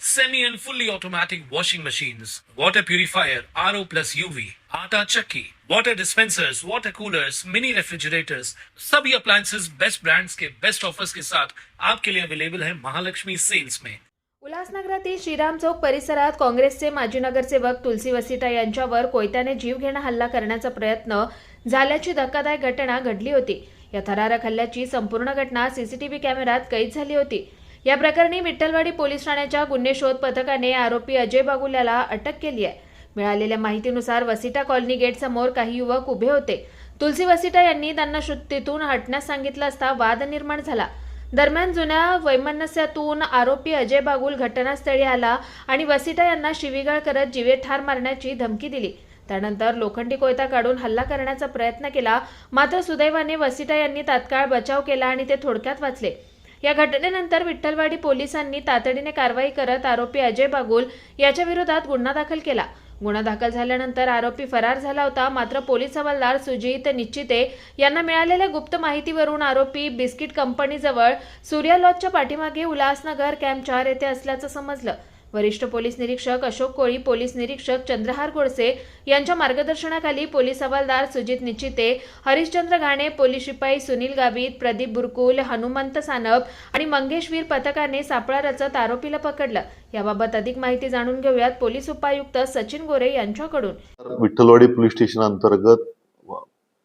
semi and fully automatic washing machines, water purifier, RO plus UV, आटा चक्की, water dispensers, water coolers, mini refrigerators, सभी appliances best brands के best offers के साथ आपके लिए अवेलेबल है महालक्ष्मी सेल्स में उल्हासनगरातील श्रीराम चौक परिसरात काँग्रेसचे माजी नगरसेवक तुलसी वसिता यांच्यावर कोयत्याने जीवघेणा हल्ला करण्याचा प्रयत्न झाल्याची धक्कादायक घटना घडली होती. या थरारक हल्ल्याची संपूर्ण घटना सीसीटीव्ही कॅमेऱ्यात कैद झाली होती. या प्रकरणी विठ्ठलवाडी पोलीस ठाण्याच्या गुन्हे शोध पथकाने आरोपी अजय बागुल याला अटक केली आहे. मिळालेल्या माहितीनुसार वसिटा कॉलनी गेट समोर काही युवक उभे होते. तुलसी वसिटा यांनी त्यांना शु- तिथून हटण्यास सांगितलं असता वाद निर्माण झाला. दरम्यान जुन्या वैमनस्यातून आरोपी अजय बागुल घटनास्थळी आला आणि वसिटा यांना शिवीगाळ करत जीवे ठार मारण्याची धमकी दिली. त्यानंतर लोखंडी कोयता काढून हल्ला करण्याचा प्रयत्न केला. मात्र सुदैवाने वसिटा यांनी तात्काळ बचाव केला आणि ते थोडक्यात वाचले. या घटनेनंतर विठ्ठलवाडी पोलिसांनी तातडीने कारवाई करत आरोपी अजय बागुल याच्या विरोधात गुन्हा दाखल केला. गुन्हा दाखल झाल्यानंतर आरोपी फरार झाला होता. मात्र पोलीस हवालदार सुजित निश्चिते यांना मिळालेल्या गुप्त माहितीवरून आरोपी बिस्किट कंपनीजवळ सूर्या लॉजच्या पाठीमागे उल्हासनगर कॅम्प चार येथे असल्याचं समजलं. वरिष्ठ पोलीस निरीक्षक अशोक कोळी पोलीस निरीक्षक चंद्रहार गोडसे यांच्या मार्गदर्शनाखाली पोलीस हवालदार सुजित निश्चिते हरिश्चंद्र घाणे पोलीस शिपाई सुनील गावित प्रदीप बुरकुल हनुमंत सानप आणि मंगेशवीर पथकाने सापळा रचत आरोपीला पकडलं. याबाबत अधिक माहिती जाणून घेऊयात पोलीस उपायुक्त सचिन गोरे यांच्याकडून. विठ्ठलवाडी पोलीस स्टेशन अंतर्गत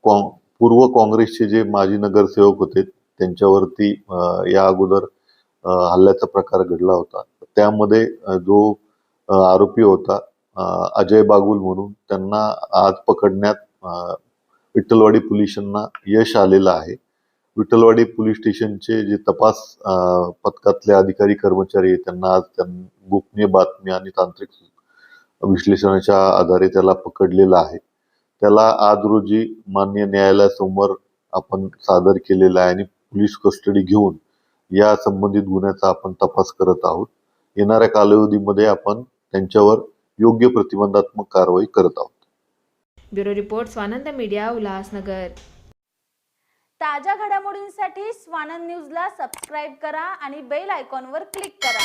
पूर्व काँग्रेसचे जे माजी नगरसेवक होते त्यांच्यावरती या अगोदर हल्ल्याचा प्रकार घडला होता. त्यामध्ये जो आरोपी होता अजय बागुल म्हणून त्यांना आज पकडण्यात विठ्ठलवाडी पोलिसांना यश आलेलं आहे. विठ्ठलवाडी पोलीस स्टेशनचे जे तपास पथकातले अधिकारी कर्मचारी आहेत, त्यांना आज त्यांना गोपनीय बातमी आणि तांत्रिक विश्लेषणाच्या आधारे त्याला पकडलेलं आहे. त्याला आज रोजी मान्य न्यायालयासमोर आपण सादर केलेला आहे आणि पोलीस कस्टडी घेऊन या संबंधित गुन्ह्याचा आपण तपास करत आहोत. येणाऱ्या कालावधीमध्ये आपण त्यांच्यावर योग्य प्रतिबंधात्मक कारवाई करत आहोत. Bureau report Swanand media Ulhasnagar. ताज्या घडामोडींसाठी स्वानंद न्यूजला सबस्क्राईब करा आणि बेल आयकॉनवर क्लिक करा.